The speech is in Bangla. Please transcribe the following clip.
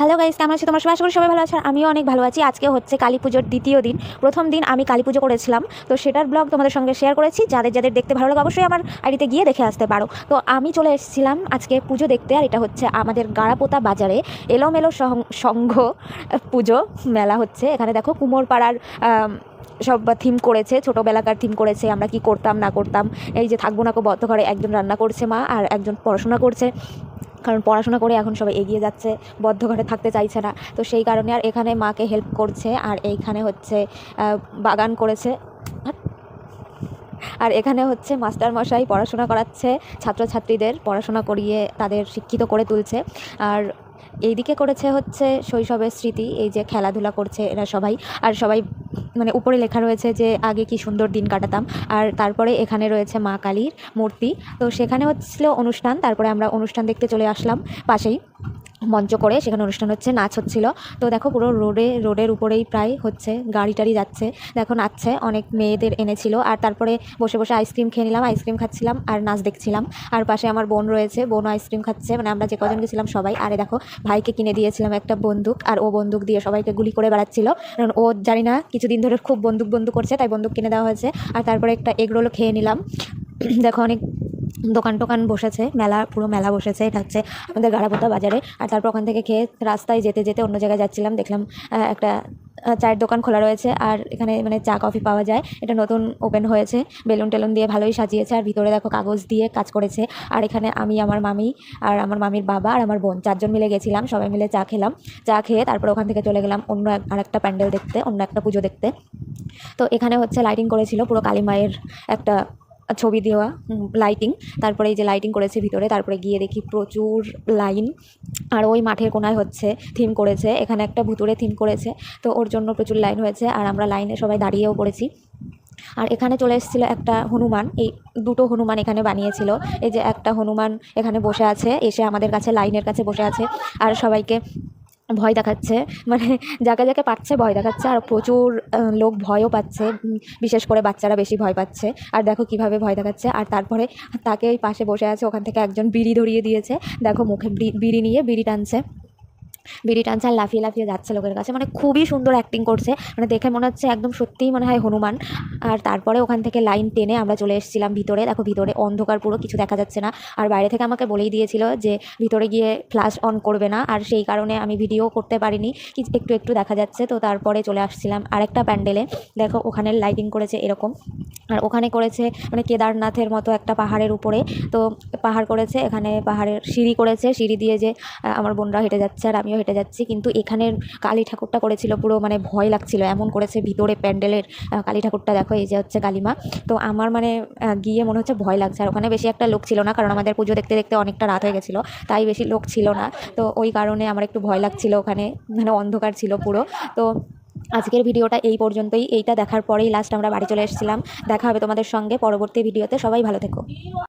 হ্যালো গাইস কেমন আছো? তোমার সবাই? আশা করি সবাই ভালো আছে আমিও অনেক ভালো আছি। আজকে হচ্ছে কালী পুজোর দ্বিতীয় দিন। প্রথম দিন আমি কালী পুজো করেছিলাম। তো সেটার ব্লগ তোমাদের সঙ্গে শেয়ার করেছি। যাদের যাদের দেখতে ভালো লাগে অবশ্যই আমার আইডিতে গিয়ে দেখে আসতে পারো। তো আমি চলে এসেছিলাম আজকে পুজো দেখতে আর এটা হচ্ছে আমাদের গাড়াপোতা বাজারে এলোমেলো সংঘ পুজো মেলা হচ্ছে। এখানে দেখো কুমোরপাড়ার সব থিম করেছে। ছোটোবেলাকার থিম করেছে। আমরা কি করতাম, না করতাম। এই যে থাকব না কো বদ্ধ ঘরে একজন রান্না করছে মা আর একজন পড়াশোনা করছে। কারণ পড়াশোনা করে এখন সবাই এগিয়ে যাচ্ছে, বদ্ধ ঘরে থাকতে চাইছে না। তো সেই কারণে আর এখানে মাকে হেল্প করছে আর এইখানে হচ্ছে বাগান করেছে। আর এখানে হচ্ছে মাস্টার মশাই পড়াশোনা করাচ্ছে, ছাত্রছাত্রীদের পড়াশোনা করিয়ে তাদের শিক্ষিত করে তুলছে। আর এইদিকে করেছে হচ্ছে শৈশবের স্মৃতি, এই যে খেলাধুলা করছে এরা সবাই। আর সবাই মানে উপরে লেখা রয়েছে যে, আগে কি সুন্দর দিন কাটাতাম। আর তারপরে এখানে রয়েছে মা কালীর মূর্তি। তো সেখানে হচ্ছিল অনুষ্ঠান, তারপরে আমরা অনুষ্ঠান দেখতে চলে আসলাম পাশেই। মঞ্চ করে, সেখানে অনুষ্ঠান হচ্ছে, নাচ হচ্ছিল। তো দেখো পুরো রোডে, রোডের উপরেই প্রায় হচ্ছে গাড়ি টাড়ি যাচ্ছে। দেখো নাচছে, অনেক মেয়েদের এনেছিল। আর তারপরে বসে বসে আইসক্রিম খেয়ে নিলাম আইসক্রিম খাচ্ছিলাম আর নাচ দেখছিলাম। আর পাশে আমার বোন রয়েছে বোন আইসক্রিম খাচ্ছে। মানে আমরা যে কজন গেছিলাম সবাই, আরে দেখো, ভাইকে কিনে দিয়েছিলাম একটা বন্দুক আর ও বন্দুক দিয়ে সবাইকে গুলি করে বেড়াচ্ছিল। কারণ ও জানি না, কিছুদিন ধরে খুব বন্দুক বন্দুক করছে, তাই বন্দুক কিনে দেওয়া হয়েছে। আর তারপরে একটা এগরোলও খেয়ে নিলাম। দেখো অনেক দোকান টোকান বসেছে, মেলা, পুরো মেলা বসেছে, এটা হচ্ছে আমাদের গাড়াপোতা বাজারে। আর তারপর ওখান থেকে খেয়ে রাস্তায় যেতে যেতে অন্য জায়গায় যাচ্ছিলাম, দেখলাম একটা চায়ের দোকান খোলা রয়েছে। আর এখানে মানে চা, কফি পাওয়া যায়। এটা নতুন ওপেন হয়েছে, বেলুন টেলুন দিয়ে ভালোই সাজিয়েছে। আর ভিতরে দেখো কাগজ দিয়ে কাজ করেছে। আর এখানে আমি, আমার মামি আর আমার মামির বাবা আর আমার বোন, চারজন মিলে গেছিলাম, সবাই মিলে চা খেলাম। চা খেয়ে তারপর ওখান থেকে চলে গেলাম অন্য এক- আরেকটা প্যান্ডেল দেখতে, অন্য একটা পুজো দেখতে। তো এখানে হচ্ছে লাইটিং করেছিল, পুরো কালী মায়ের একটা ছবি দেওয়া লাইটিং তারপরে এই যে লাইটিং করেছে ভিতরে, তারপরে গিয়ে দেখি প্রচুর লাইন আর ওই মাঠের কোনায় হচ্ছে থিম করেছে, এখানে একটা ভুতুরে থিম করেছে, তো ওর জন্য প্রচুর লাইন হয়েছে, আর আমরা লাইনে সবাই দাঁড়িয়েও পড়েছি। আর এখানে চলে এসেছিল একটা হনুমান, এই দুটো হনুমান এখানে বানিয়েছিল, এই যে একটা হনুমান এখানে বসে আছে, এসে আমাদের কাছে লাইনের কাছে বসে আছে, আর সবাইকে ভয় দেখাচ্ছে। মানে যাকে যাকে পাচ্ছে ভয় দেখাচ্ছে আর প্রচুর লোক ভয়ও পাচ্ছে। বিশেষ করে বাচ্চারা বেশি ভয় পাচ্ছে। আর দেখো কীভাবে ভয় দেখাচ্ছে। আর তারপরে তাকে পাশে বসে আছে। ওখান থেকে একজন বিড়ি ধরিয়ে দিয়েছে। দেখো মুখে বিড়ি- বিড়ি নিয়ে বিড়ি টানছে। বিড়ি টানছে আর লাফিয়ে লাফিয়ে যাচ্ছে লোকের কাছে। মানে খুবই সুন্দর অ্যাক্টিং করছে। মানে দেখে মনে হচ্ছে একদম সত্যিই মনে হয় হনুমান। আর তারপরে ওখান থেকে লাইন টেনে আমরা চলে এসেছিলাম ভিতরে। দেখো ভিতরে অন্ধকার পুরো, কিছু দেখা যাচ্ছে না। আর বাইরে থেকে আমাকে বলেই দিয়েছিল যে ভিতরে গিয়ে ফ্ল্যাশ অন করবে না। আর সেই কারণে আমি ভিডিও করতে পারিনি। কি একটু একটু দেখা যাচ্ছে। তো তারপরে চলে আসছিলাম আরেকটা প্যান্ডেলে দেখো ওখানে লাইটিং করেছে এরকম। আর ওখানে করেছে মানে কেদারনাথের মতো একটা পাহাড়ের উপরে। তো পাহাড় করেছে, এখানে পাহাড়ের সিঁড়ি করেছে, সিঁড়ি দিয়ে যে আমার বোনরা হেঁটে যাচ্ছে আর আমিও হেঁটে যাচ্ছি। কিন্তু এখানের কালী ঠাকুরটা করেছিল পুরো মানে ভয় লাগছিল, এমন করেছে ভিতরে প্যান্ডেলের কালী ঠাকুরটা দেখো, এই যে হচ্ছে কালিমা। তো আমার মানে গিয়ে মনে হচ্ছে ভয় লাগছে। আর ওখানে বেশি একটা লোক ছিল না, কারণ আমাদের পুজো দেখতে দেখতে অনেকটা রাত হয়ে গেছিল, তাই বেশি লোক ছিল না। তো ওই কারণে আমার একটু ভয় লাগছিল ওখানে মানে অন্ধকার ছিল পুরো। তো আজকের ভিডিওটা এই পর্যন্তই। এইটা দেখার পরেই লাস্ট আমরা বাড়ি চলে এসেছিলাম। দেখা হবে তোমাদের সঙ্গে পরবর্তী ভিডিওতে। সবাই ভালো থেকো।